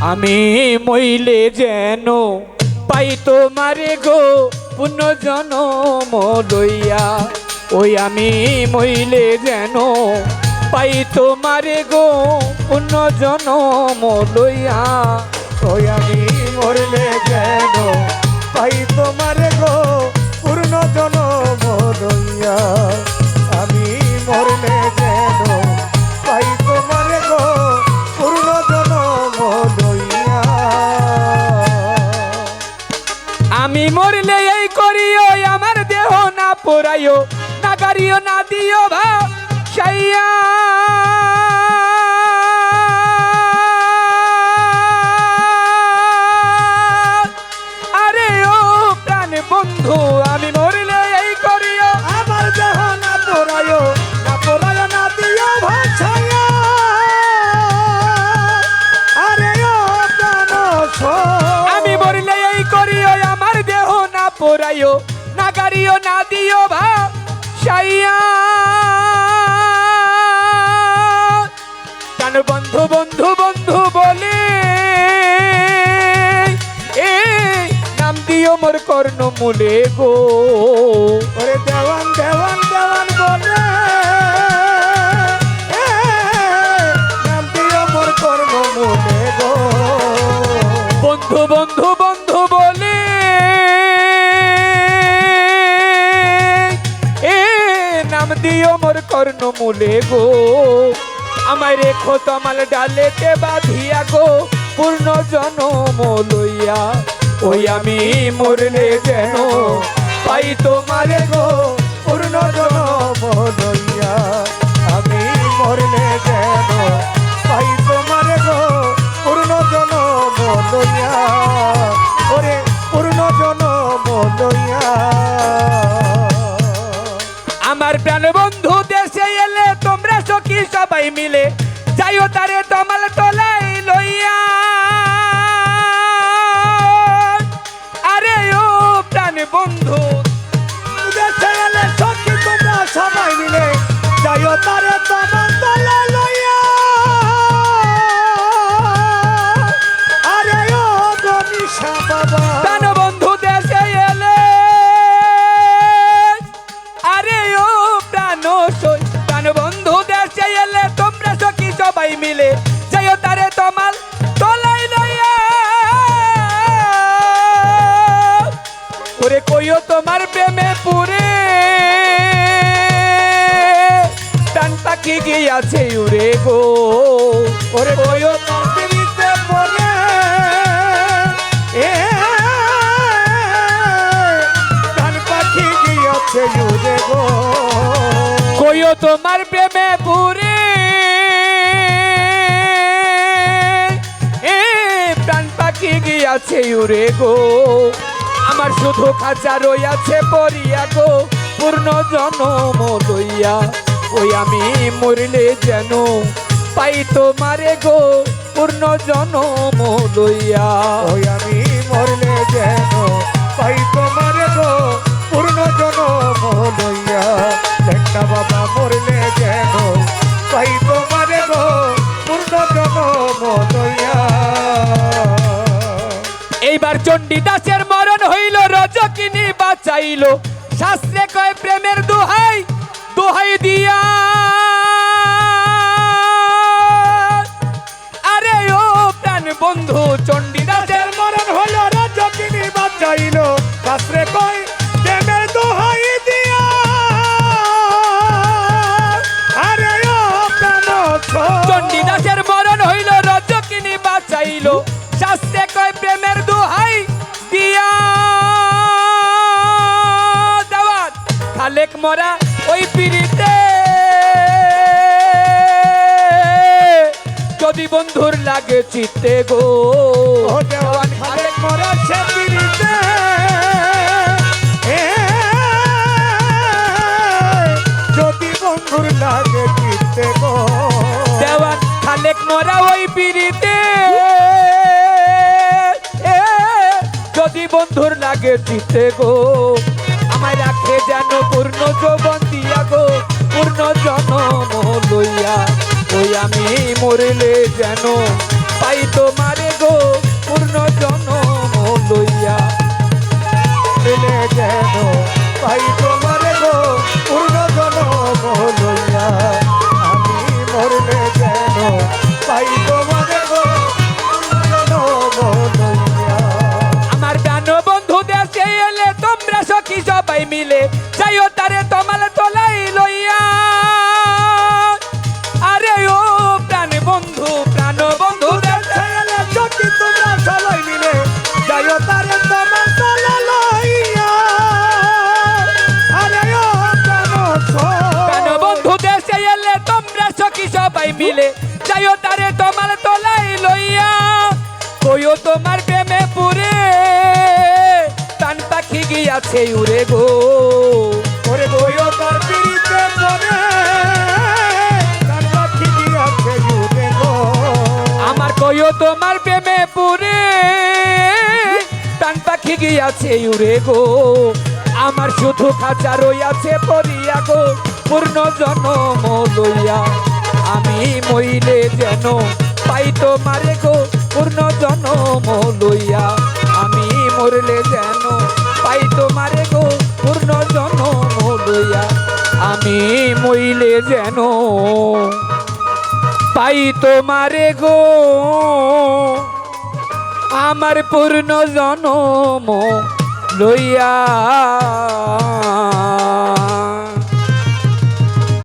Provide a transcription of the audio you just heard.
আমি মইলে যেন পাই তোমারে গো পুনর্জনম লইয়া। ওই আমি মইলে যেন পাই তোমারে গো পুনর্জনম লইয়া। ওই আমি মরলে যেন পাই তোমার আমি মরলে এই করিও আমার দেহ না পোড়াইও না গাড়িও না দিও ভাইয়া পোড়াইও না গাড়িও, না দিও ভা সাইয়া। কান বন্ধু বন্ধু বন্ধু বলে, এ, নাম দিও মোর কর্ণ মুলে গো। দিও মোর কর্ণ মূলে গো। আমায় রেখো তমাল ডালেতে বাঁধিয়া গো, পূর্ণ জনম লইয়া। ওই আমি মরলে যেন পাই তোমারে গো, পূর্ণ জনম লইয়া। আমি মরলে যেন পাই তোমার গো, পূর্ণ জনম লইয়া। ওরে, পূর্ণ জনম লইয়া। মিলে। যাইও তারে তমাল তলাই তোমার প্রেমে পুরে। টান পাখি গিয়াছে উড়ে গো? ওরে এ গো? কইও তোমার প্রেমে পুরে। এ প্রাণ পাখি গিয়াছে উড়ে গো? আমার শুধু খাঁচা রইয়াছে পরিয়া গো পূর্ণ জনম লইয়া। ওই আমি মরলে যেন পাই তোমারে গো পূর্ণ জনম লইয়া। ওই আমি মরলে যেন পাই তোমার গো পূর্ণ জনম লইয়া। একটা বাবা মরলে যেন পাই তোমার গো পূর্ণ জনম লইয়া। এইবার চণ্ডীদাসের মরণ হইল রজকিনী বাঁচাইল। শাস্ত্রে কয় প্রেমের দোহাই দোহাই দিয়া মরা ওই পিড়িতে। যদি বন্ধুর লাগে চিত্তে গো। দেওয়ান খালেক মরা সে পিড়িতে। যদি বন্ধুর লাগে চিত্তে গো। দেওয়ান খালেক মরা ওই পিড়িতে। যদি বন্ধুর লাগে চিত্তে গো। আমায় রাখে যেন পূর্ণ যৌবন দিয়া গো, পূর্ণ জনম লইয়া। ওই আমি মরিলে যেন পাই তোমারে গো, পূর্ণ জনম লইয়া। যেন পাই তোমারে মিলে। যাইও তারে তোমার তোলাই লইয়া, কইও তোমার প্রেমে পুরে। টান পাখি গিয়াছে উড়ে গো। ওরে গইও তার পিড়িতে পরে তার পাখি দিয়াছে জুড়ে গো। আমার কইও তোমার প্রেমে পুরে। টান পাখি গিয়াছে উড়ে গো। আমার শুধু খাঁচা রইয়াছে পরিয়া গো। পূর্ণ জনম লইয়া। আমি মইলে যেন পাই তোমারে গো পূর্ণ জনম লইয়া। আমি মরলে যেন পাই তোমারে গো পূর্ণ জনম লইয়া। আমি মইলে যেন পাই তোমারে গো আমার পূর্ণ জনম লইয়া।